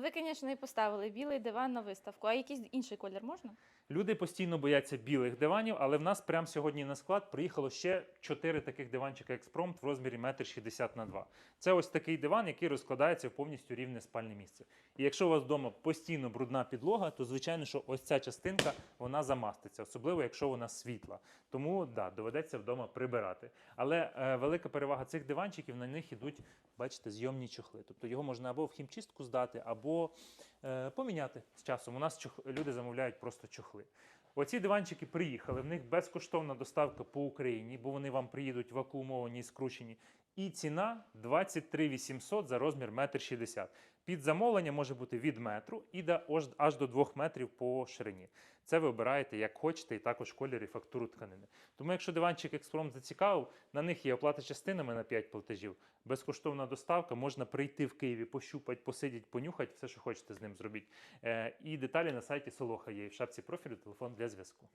Ну, ви, звісно, і поставили білий диван на виставку, а якийсь інший колір можна? Люди постійно бояться білих диванів, але в нас прямо сьогодні на склад приїхало ще чотири таких диванчика експромт в розмірі 1,60 на 2. Це ось такий диван, який розкладається в повністю рівне спальне місце. І якщо у вас вдома постійно брудна підлога, то звичайно, що ось ця частинка вона замаститься, особливо якщо вона світла. Тому да, доведеться вдома прибирати. Але е, велика перевага цих диванчиків на них ідуть, бачите, зйомні чохли. Тобто його можна або в хімчистку здати, або е, поміняти з часом. У нас чух, люди замовляють просто чохли. Оці диванчики приїхали, в них безкоштовна доставка по Україні, бо вони вам приїдуть вакуумовані і скручені. І ціна 23 800 за розмір 1,60 м. Під замовлення може бути від метру і аж до 2 метрів по ширині. Це ви обираєте як хочете, і також колір і фактуру тканини. Тому, якщо диванчик експром зацікавив, на них є оплата частинами на 5 платежів, безкоштовна доставка, можна прийти в Києві, пощупати, посидіти, понюхати, все, що хочете з ним зробити. Е, і деталі на сайті Солоха є. В шапці профілю телефон для зв'язку.